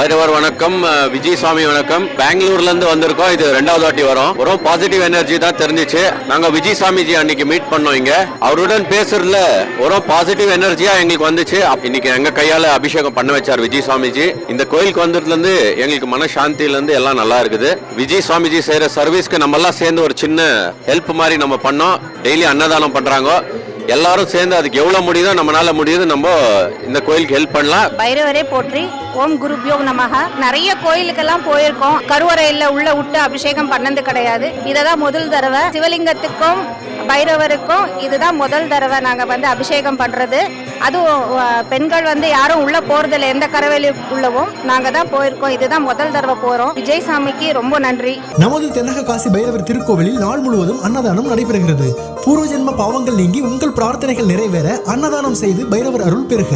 பைரவர் வணக்கம் விஜய் சுவாமி வணக்கம். பெங்களூர்ல இருந்து வந்திருக்கோம். இது ரெண்டாவது வாட்டி வரோம். ஒரு பாசிட்டிவ் எனர்ஜி தான் தெரிஞ்சிச்சு. நாங்க விஜய் சுவாமிஜி அன்னைக்கு மீட் பண்ணோம் இங்க. அவருடன் பேசுறதுல ஒரு பாசிட்டிவ் எனர்ஜியா எங்களுக்கு வந்துச்சு. அப்- இன்னைக்கு எங்க கையால அபிஷேகம் பண்ண வச்சார் விஜய் சுவாமிஜி இந்த கோயிலுக்கு வந்ததுல இருந்து எங்களுக்கு மனசாந்தியில இருந்து எல்லாம் நல்லா இருக்குது. விஜய் சுவாமிஜி செய்யற சர்வீஸ்க்கு நம்ம எல்லாம் சேர்ந்து ஒரு சின்ன ஹெல்ப் மாதிரி நம்ம பண்ணோம். டெய்லி அன்னதானம் பண்றாங்க. எல்லாரும் சேர்ந்து அதுக்கு எவ்வளவு முடியுதோ நம்மளால முடியுது. நம்ம இந்த கோயிலுக்கு ஹெல்ப் பண்ணலாம். பைரவரே போற்றி. ஓம் குருபியோ நமக நிறைய கோயிலுக்கெல்லாம் போயிருக்கோம். கருவறையில உள்ள விட்டு அபிஷேகம் பண்ணது கிடையாது. இததான் முதல் தடவை. சிவலிங்கத்துக்கும் பைரவருக்கும் இதுதான் முதல் தடவை நாங்கள் வந்து அபிஷேகம் பண்ணுறது அதுவும் பெண்கள் வந்து யாரும் உள்ளே போகிறதில்ல எந்த கரவேலி உள்ளவும் நாங்கள் தான் போயிருக்கோம். இதுதான் முதல் தடவை போகிறோம் விஜய் சாமிக்கு ரொம்ப நன்றி. நமது தென்னக காசி பைரவர் திருக்கோவிலில் நாள் முழுவதும் அன்னதானம் நடைபெறுகிறது. பூர்வ ஜென்ம பாவங்கள் நீங்கி உங்கள் பிரார்த்தனைகள் நிறைவேற அன்னதானம் செய்து பைரவர் அருள் பெறுக.